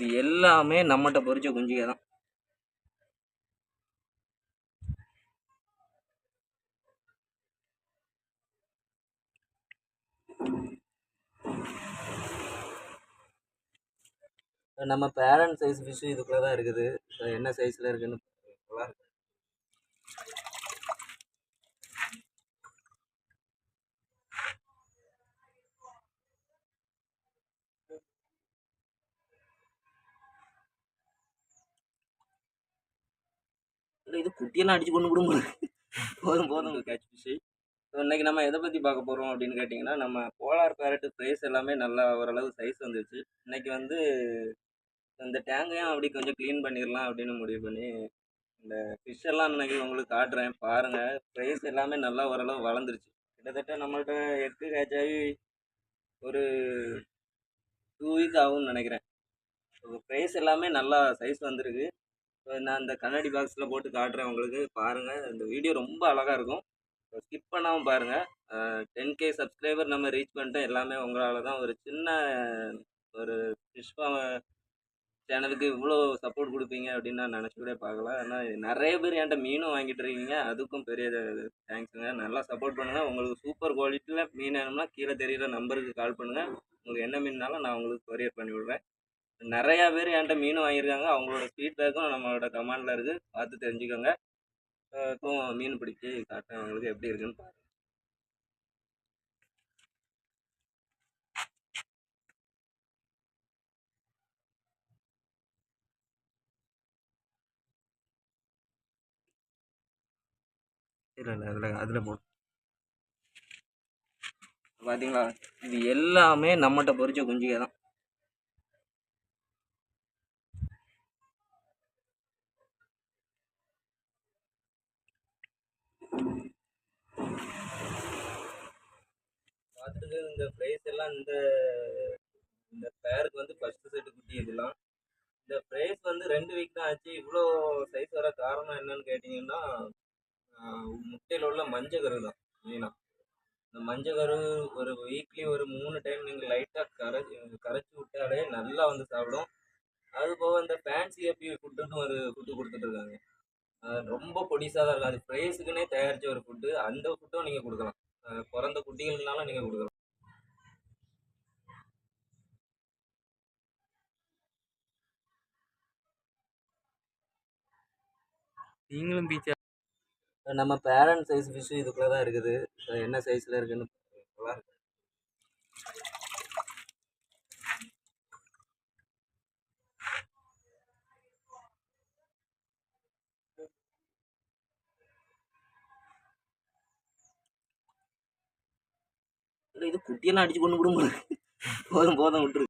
இது எல்லாமே நம்மகிட்ட பொறிச்ச குஞ்சிகை தான். நம்ம பேரண்ட் சைஸ் ஃபிஷ்ஷு இதுக்குள்ளே தான் இருக்குது என்ன சைஸில் இருக்குன்னு நல்லா இல்லை, இது குட்டியெல்லாம் அடிச்சு கொண்டு கொடுங்க போதும் போதும் கேட்ச். ஃபிஷ்ஷு இன்னைக்கு நம்ம எதை பற்றி பார்க்க போகிறோம் அப்படின்னு கேட்டிங்கன்னா நம்ம போலார் பேரட்டு ப்ரைஸ் எல்லாமே நல்லா ஓரளவு சைஸ் வந்துருச்சு. இன்னைக்கு வந்து இந்த டேங்கையும் அப்படி கொஞ்சம் க்ளீன் பண்ணிடலாம் அப்படின்னு முடிவு பண்ணி இந்த ஃபிஷ் எல்லாம் இன்னைக்கு உங்களுக்கு காட்டுறேன். பாருங்கள் ப்ரைஸ் எல்லாமே நல்லா ஓரளவு வளர்ந்துருச்சு. கிட்டத்தட்ட நம்மள்கிட்ட எக்கு கேட்ச் ஆகி ஒரு டூ வீக் ஆகும்னு நினைக்கிறேன். ப்ரைஸ் எல்லாமே நல்லா சைஸ் வந்திருக்கு. நான் இந்த கண்ணாடி பாக்ஸில் போட்டு காட்டுறேன் உங்களுக்கு. பாருங்கள் இந்த வீடியோ ரொம்ப அழகாக இருக்கும். ஸ்கிப் பண்ணாமல் பாருங்கள் டென் கே சப்ஸ்கிரைபர் நம்ம ரீச் பண்ணிட்டோம். எல்லாமே உங்களால் தான் ஒரு சின்ன ஒரு ஃபிஷ் சேனலுக்கு இவ்வளோ சப்போர்ட் கொடுப்பீங்க அப்படின்னு நான் நினச்சி கூட பார்க்கல ஆனால் நிறைய பேர் என்கிட்ட மீனும் வாங்கிட்டு இருக்கீங்க. அதுக்கும் பெரிய தேங்க்ஸுங்க நல்லா சப்போர்ட் பண்ணுங்கள் உங்களுக்கு சூப்பர் குவாலிட்டியில் மீன் வேணும்னா கீழே தெரியிற நம்பருக்கு கால் பண்ணுங்கள் உங்களுக்கு என்ன மீன்னாலும் நான் உங்களுக்கு கொரியர் பண்ணி விடுறேன். நிறையா பேர் என்கிட்ட மீன் வாங்கியிருக்காங்க. அவங்களோட ஃபீட்பேக்கும் நம்மளோட கமெண்டில் இருக்குது பார்த்து தெரிஞ்சுக்கோங்க. மீன் பிடிச்சி காட்டுறேன். அவங்களுக்கு எப்படி இருக்குன்னு பாருங்க. இல்லை இல்லை அதில் அதில் போடு பார்த்தீங்களா இது எல்லாமே நம்மகிட்ட பொறிச்ச குஞ்சிகை தான். இந்த ப்ரைஸ் எல்லாம் இந்த இந்த பேருக்கு வந்து ஃபஸ்ட்டு செட்டு குட்டி இதெல்லாம். இந்த ப்ரைஸ் வந்து ரெண்டு வீக் தான் ஆச்சு. இவ்வளோ சைஸ் வர காரணம் என்னன்னு கேட்டிங்கன்னா முட்டையில் உள்ள மஞ்சள் கரு தான் மெயினாக இந்த மஞ்சள் கரு ஒரு வீக்லி ஒரு மூணு டைம் நீங்கள் லைட்டாக கரை கரைச்சி விட்டாலே நல்லா வந்து சாப்பிடும். அது போக இந்த ஃபேன்சி எப்பி ஃபுட்டுன்னு ஒரு ஃபுட்டு கொடுத்துட்ருக்காங்க ரொம்ப பொடிசாக தான் இருக்கும். அது ப்ரைஸுக்குன்னே தயாரித்த ஒரு ஃபுட்டு அந்த ஃபுட்டும் நீங்கள் கொடுக்கலாம். பிறந்த குட்டிகள்னாலும் நீங்கள் கொடுக்கலாம். நீங்களும் பீச்சா நம்ம பேரண்ட் சைஸ் ஃபிஷ்ஷு இதுக்குள்ளே தான் இருக்குது என்ன சைஸில் இருக்குன்னு இது குட்டியெல்லாம் அடிச்சு கொண்டு விடுங்க போதும் போதும் விட்டுரு